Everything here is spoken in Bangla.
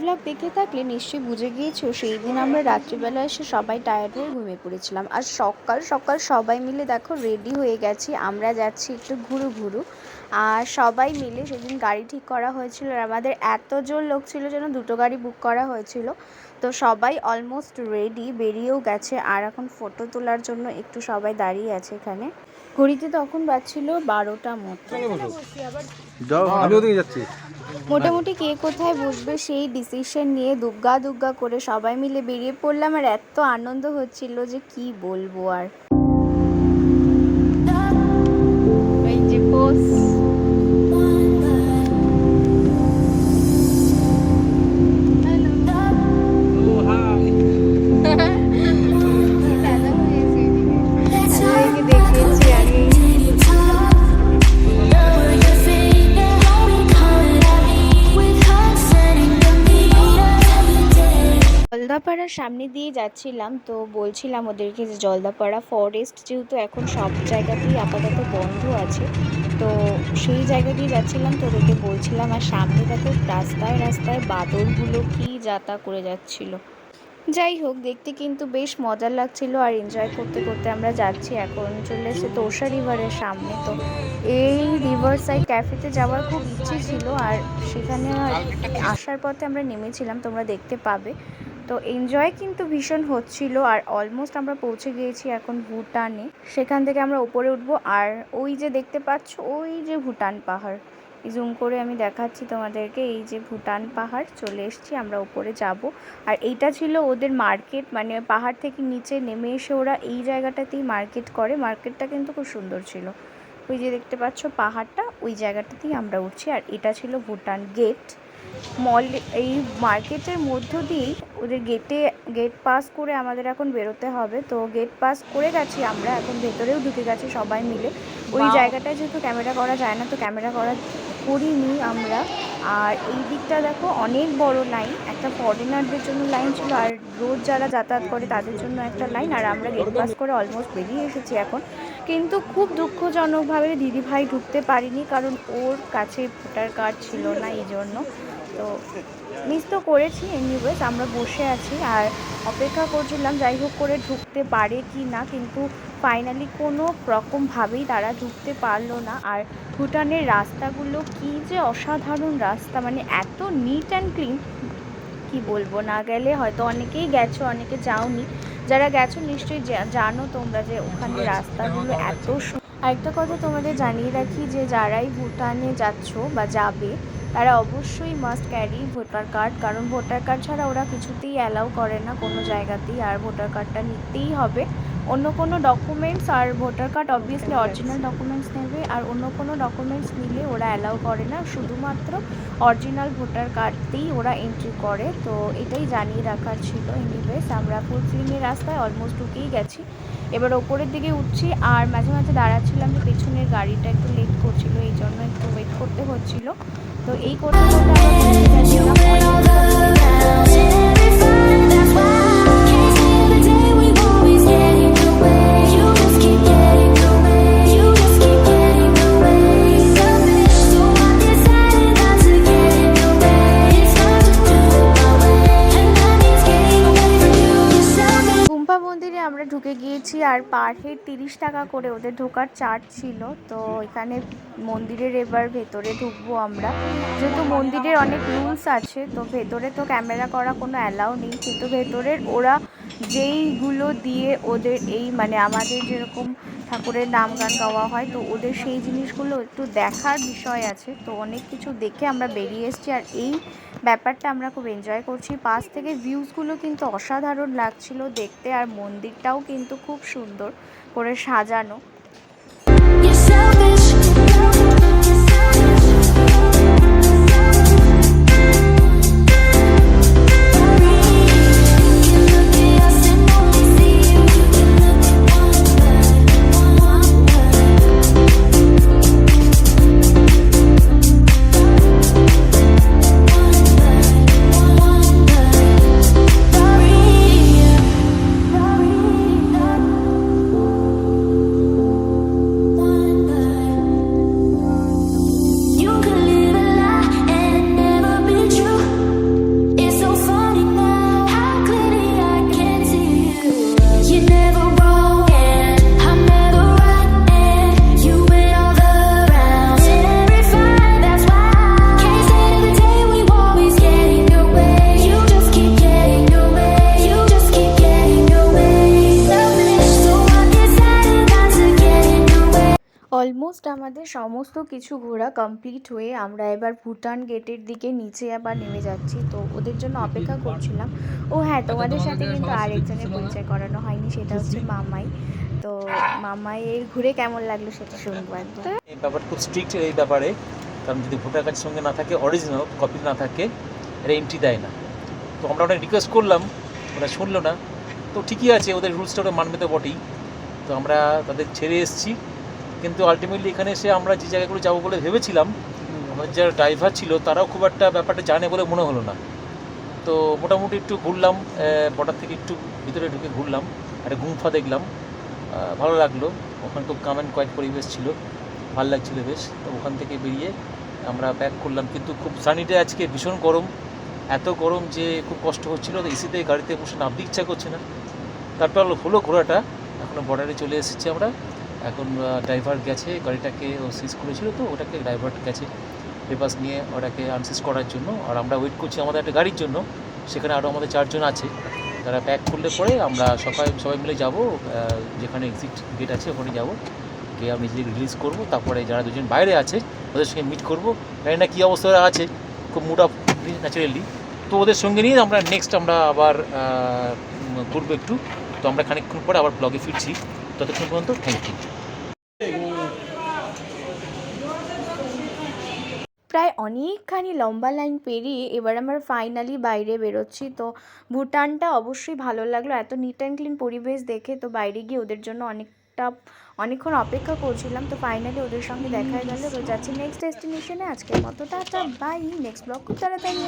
ভ্লগ দেখে থাকলে নিশ্চয়ই বুঝে গিয়েছো সেই দিন আমরা রাত্রিবেলা এসে সবাই টায়ার্ড হয়ে ঘুমিয়ে পড়েছিলাম। আর সকাল সকাল সবাই মিলে দেখো রেডি হয়ে গেছি, আমরা যাচ্ছি একটু ঘুরু ঘুরু। আর সবাই মিলে সেদিন গাড়ি ঠিক করা হয়েছিল আর আমাদের এত জোর লোক ছিল যেন দুটো গাড়ি বুক করা হয়েছিল। তো সবাই অলমোস্ট রেডি বেরিয়েও গেছে। আর এখন ফটো তোলার জন্য একটু সবাই দাঁড়িয়ে আছে এখানে। ঘড়িতে তখন বাজছিল বারোটা মতো। মোটামুটি কে কোথায় বসবে সেই ডিসিশন নিয়ে দুগ্গা দুগ্গা করে সবাই মিলে বেরিয়ে পড়লাম আর এত আনন্দ হচ্ছিল যে কি বলব আর। এই যে পোস জলদাপাড়ার সামনে দিয়ে যাচ্ছিলাম, তো বলছিলাম ওদেরকে যে জলদাপাড়া ফরেস্ট যেহেতু এখন সব জায়গাতেই আপাতত বন্ধ আছে, তো সেই জায়গা দিয়ে যাচ্ছিলাম, তো ওদেরকে বলছিলাম, আর সামনে দেখো রাস্তায় রাস্তায় বাদরগুলো কি যাতা করে যাচ্ছিল। যাই হোক, দেখতে কিন্তু বেশ মজার লাগছিল আর এনজয় করতে করতে আমরা যাচ্ছি, এখন চলে এসে তোষা রিভারের সামনে, তো এই রিভার সাইড ক্যাফেতে যাওয়ার খুব ইচ্ছে ছিল আর সেখানে আসার পথে আমরা নেমেছিলাম, তোমরা দেখতে পাবে। তো এনজয় কিন্তু ভীষণ হচ্ছিল আর অলমোস্ট আমরা পৌঁছে গিয়েছি এখন ভুটানে। সেখান থেকে আমরা উপরে উঠবো আর ওই যে দেখতে পাচ্ছ, ওই যে ভুটান পাহাড়। জুম করে আমি দেখাচ্ছি তোমাদেরকে, এই যে ভুটান পাহাড়, চলে এসেছি, আমরা উপরে যাব। আর এইটা ছিল ওদের মার্কেট মানে পাহাড় থেকে নিচে নেমে এসে ওরা এই জায়গাটাতেই মার্কেট করে। মার্কেটটা কিন্তু খুব সুন্দর ছিল। ওই যে দেখতে পাচ্ছ পাহাড়টা, ওই জায়গাটাতেই আমরা উঠছি। আর এটা ছিল ভুটান গেট মল এই মার্কেটের মধ্য দিয়েই ওদের গেটে গেট পাস করে আমাদের এখন বেরোতে হবে। তো গেট পাস করে গেছি আমরা এখন ভেতরেও ঢুকে গেছি সবাই মিলে। ওই জায়গাটায় যেহেতু ক্যামেরা করা যায় না তো ক্যামেরা করা করিনি আমরা। আর এই দিকটা দেখো অনেক বড় লাইন একটা ফরেনারদের জন্য লাইন ছিল আর রোজ যারা যাতায়াত করে তাদের জন্য একটা লাইন আর আমরা গেট পাস করে অলমোস্ট বেরিয়ে এসেছি এখন। কিন্তু খুব দুঃখজনকভাবে দিদিভাই ঢুকতে পারিনি কারণ ওর কাছে ভোটার কার্ড ছিল না এই জন্য তো মিস তো করেছি এনিওয়েজ আমরা বসে আছি আর অপেক্ষা করছিলাম যাই হোক করে ঢুকতে পারে কি না কিন্তু ফাইনালি কোনো রকমভাবেই তারা ঢুকতে পারল না। আর ভুটানের রাস্তাগুলো কি যে অসাধারণ রাস্তা মানে এত নিট অ্যান্ড ক্লিন কি বলব না গেলে হয়তো অনেকেই গেছো অনেকে যাওনি। যারা গেছো নিশ্চয়ই জানো তোমরা যে ওখানে রাস্তাগুলো এত আরেকটা কথা তোমাদের জানিয়ে রাখি যে যারাই ভুটানে যাচ্ছ বা যাবে তারা অবশ্যই মাস্ট ক্যারি ভোটার কার্ড কারণ ভোটার কার্ড ছাড়া ওরা কিছুতেই অ্যালাউ করে না কোনো জায়গাতেই আর ভোটার কার্ডটা নিতেই হবে। অন্য কোনো ডকুমেন্টস আর voter card obviously original documents নেবে আর অন্য কোনো ডকুমেন্টস নিলে ওরা অ্যালাউ করে না। শুধুমাত্র অরিজিনাল ভোটার কার্ডতেই ওরা এন্ট্রি করে। তো এটাই জানিয়ে রাখার ছিল এনিওয়েজ আমরা ফুলফিলিংয়ের রাস্তায় অলমোস্ট ঢুকেই গেছি। এবার ওপরের দিকে উঠছি আর মাঝে মাঝে দাঁড়াচ্ছিলাম যে পেছনের গাড়িটা একটু লেট করছিল এই জন্য একটু ওয়েট করতে হচ্ছিল। তো এই করতে করতে আর পার হেড তিরিশ টাকা করে ওদের ঢোকার চার্জ ছিল। তো এখানে মন্দিরের এবার ভেতরে ঢুকবো আমরা। যেহেতু মন্দিরের অনেক রুলস আছে, তো ভেতরে তো ক্যামেরা করা কোনো অ্যালাউ নেই। কিন্তু ভেতরের ওরা যেইগুলো দিয়ে ওদের এই মানে আমাদের যেরকম ঠাকুরের নাম গান গাওয়া হয়। তো ওদের সেই জিনিসগুলো একটু দেখার বিষয় আছে। তো অনেক কিছু দেখে আমরা বেরিয়ে এসেছি। আর এই ব্যাপারটা আমরা খুব এনজয় করছি। পাশ থেকে ভিউজগুলো কিন্তু অসাধারণ লাগছিল দেখতে। আর মন্দিরটাও কিন্তু খুব সুন্দর করে সাজানো। অলমোস্ট আমাদের সমস্ত কিছু ঘোরা কমপ্লিট হয়ে আমরা এবার ভুটান গেটের দিকে নিচে আবার নেমে যাচ্ছি। তো ওদের জন্য অপেক্ষা করছিলাম। ও হ্যাঁ তোমাদের সাথে কিন্তু আরেকজনের পরিচয় করানো হয়নি সেটা হচ্ছে মামাই। তো মামাইয়ের ঘুরে কেমন লাগল সেটা শুনব একদম। এই ব্যাপারটা খুব স্ট্রিক্ট এই ব্যাপারে। কারণ যদি ভোটার কার্ডের সঙ্গে না থাকে অরিজিনাল কপি না থাকে এরা এন্ট্রি দেয় না। তো আমরা অনেক রিকোয়েস্ট করলাম ওরা শুনলো না। তো ঠিকই আছে ওদের রুলসটা ওরা মানবে তো বটেই। তো আমরা তাদের ছেড়ে এসেছি। কিন্তু আলটিমেটলি এখানে এসে আমরা যে জায়গাগুলো যাব বলে ভেবেছিলাম আমাদের যারা ড্রাইভার ছিল তারাও খুব একটা ব্যাপারটা জানে বলে মনে হলো না। তো মোটামুটি একটু ঘুরলাম বর্ডার থেকে একটু ভিতরে ঢুকে ঘুরলাম একটা গুম্ফা দেখলাম। ভালো লাগল। ওখানে খুব কামেন্ট কয়েক পরিবেশ ছিল, ভালো লাগছিল বেশ। তো ওখান থেকে বেরিয়ে আমরা ব্যাক করলাম। কিন্তু খুব সানিডে আজকে, ভীষণ গরম। এত গরম যে খুব কষ্ট হচ্ছিল। তো এসিতে গাড়িতে বসে নামতে ইচ্ছা করছে না। তারপর হলো ঘোরাটা। এখনও বর্ডারে চলে এসেছি আমরা। এখন ড্রাইভার গেছে, গাড়িটাকে ও সিজ করেছিল তো, ওটাকে ড্রাইভার গেছে। পেপার্স নিয়ে ওটাকে আনসিজ করার জন্য, আর আমরা ওয়েট করছি আমাদের একটা গাড়ির জন্য, সেখানে আরও আমাদের চারজন আছে। তারা প্যাক করলে পরে আমরা সবাই সবাই মিলে যাব যেখানে এক্সিট গেট আছে, ওখানে যাব। গিয়ে আমি নিজেকে রিলিজ করব, তারপরে যারা দুজন বাইরে আছে, ওদের সঙ্গে মিট করব। জানি না কী অবস্থা আছে, খুব মুড আপ ন্যাচারালি তো ওদের সঙ্গে নিয়ে আমরা নেক্সট আমরা আবার ঘুরবো একটু। তো আমরা খানিকক্ষণ পরে আবার ব্লগে ফিরছি। ততক্ষণ পর্যন্ত থ্যাংক ইউ প্রায় অনেকখানি লম্বা লাইন পেরিয়ে এবার আমরা ফাইনালি বাইরে বেরোচ্ছি। তো ভুটানটা অবশ্যই ভালো লাগল। এত নিট অ্যান্ড ক্লিন পরিবেশ দেখে তো বাইরে গিয়ে ওদের জন্য অনেকটা, অনেকক্ষণ অপেক্ষা করছিলাম। তো ফাইনালি ওদের সঙ্গে দেখা গেল। তো যাচ্ছি নেক্সট ডেস্টিনেশনে আজকের মতো টাটা বাই নেক্সট ব্লগ খুব তাড়াতাড়ি